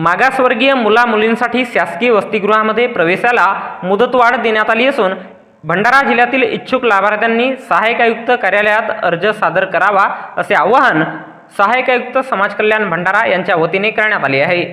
मागासवर्गीय मुला मुलींसाठी शासकीय वसतिगृहामध्ये प्रवेशाला मुदतवाढ देण्यात आली असून भंडारा जिल्ह्यातील इच्छुक लाभार्थ्यांनी सहाय्यक आयुक्त कार्यालयात अर्ज सादर करावा असे आवाहन सहाय्यक आयुक्त समाज कल्याण भंडारा यांच्या वतीने करण्यात आले आहे.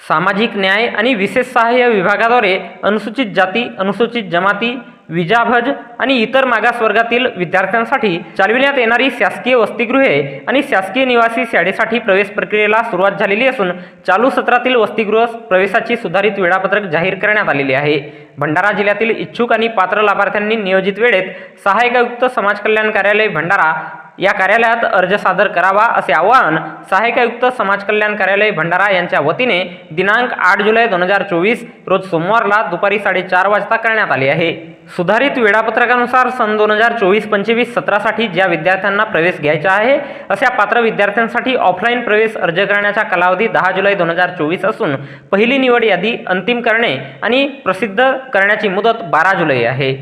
सामाजिक न्याय आणि विशेष सहाय्य विभागाद्वारे अनुसूचित जाती अनुसूचित जमाती विजाभज आणि इतर मागासवर्गातील विद्यार्थ्यांसाठी चालविण्यात येणारी शासकीय वसतिगृहे आणि शासकीय निवासी शाळेसाठी प्रवेश प्रक्रियेला सुरुवात झालेली असून चालू सत्रातील वसतिगृह प्रवेशाची सुधारित वेळापत्रक जाहीर करण्यात आलेले आहे. भंडारा जिल्ह्यातील इच्छुक आणि पात्र लाभार्थ्यांनी नियोजित वेळेत सहाय्यक आयुक्त समाज कल्याण कार्यालय भंडारा या कार्यालयात अर्ज सादर करावा असे आवाहन सहाय्यक आयुक्त समाज कल्याण कार्यालय भंडारा यांच्या वतीने दिनांक आठ जुलै दोन हजार चोवीस रोज सोमवारला दुपारी साडेचार वाजता करण्यात आले आहे. सुधारित वेळापत्रकानुसार सन दोन हजार चोवीस पंचवीस सत्रासाठी ज्या विद्यार्थ्यांना प्रवेश घ्यायचा आहे अशा पात्र विद्यार्थ्यांसाठी ऑफलाईन प्रवेश अर्ज करण्याचा कालावधी दहा जुलै दोन हजार चोवीस असून पहिली निवड यादी अंतिम करणे आणि प्रसिद्ध करण्याची मुदत बारा जुलै आहे.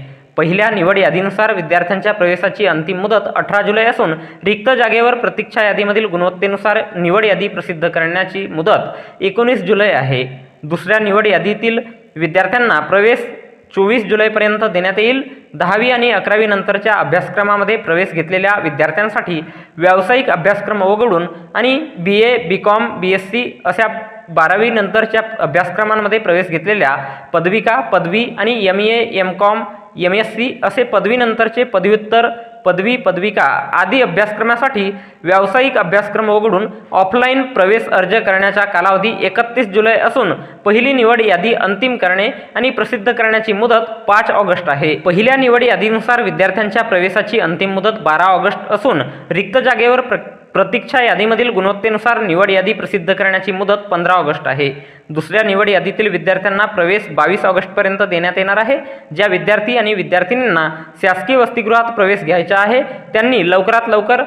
पहिल्या निवड यादीनुसार विद्यार्थ्यांच्या प्रवेशाची अंतिम मुदत अठरा जुलै असून रिक्त जागेवर प्रतीक्षा यादीमधील गुणवत्तेनुसार निवड यादी प्रसिद्ध करण्याची मुदत एकोणीस जुलै आहे. दुसऱ्या निवड यादीतील विद्यार्थ्यांना प्रवेश चोवीस जुलैपर्यंत देण्यात येईल. दहावी आणि अकरावी नंतरच्या अभ्यासक्रमामध्ये प्रवेश घेतलेल्या विद्यार्थ्यांसाठी व्यावसायिक अभ्यासक्रम वगळून आणि B A B com B S C अशा बारावी नंतरच्या अभ्यासक्रमांमध्ये प्रवेश घेतलेल्या पदविका पदवी आणि M A M com M S C असे पदवीनंतरचे पदव्युत्तर पदवी पदविका आदी अभ्यासक्रमासाठी व्यावसायिक अभ्यासक्रम वगळून ऑफलाईन प्रवेश अर्ज करण्याचा कालावधी एकतीस जुलै असून पहिली निवड यादी अंतिम करणे आणि प्रसिद्ध करण्याची मुदत पाच ऑगस्ट आहे. पहिल्या निवड यादीनुसार विद्यार्थ्यांच्या प्रवेशाची अंतिम मुदत बारा ऑगस्ट असून रिक्त जागेवर प्र प्रतीक्षा यादीमधील गुणवत्तेनुसार निवड यादी प्रसिद्ध करण्याची मुदत पंधरा ऑगस्ट आहे. दुसऱ्या निवड यादीतील विद्यार्थ्यांना प्रवेश बावीस ऑगस्टपर्यंत देण्यात येणार आहे. ज्या विद्यार्थी आणि विद्यार्थिनींना शासकीय वसतिगृहात प्रवेश घ्यायचा आहे त्यांनी लवकरात लवकर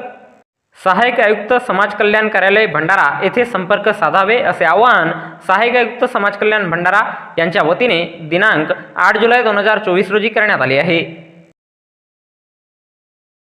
सहाय्यक आयुक्त समाज कल्याण कार्यालय भंडारा येथे संपर्क साधावे असे आवाहन सहाय्यक आयुक्त समाज कल्याण भंडारा यांच्या वतीने दिनांक आठ जुलै दोन हजार चोवीस रोजी करण्यात आले आहे.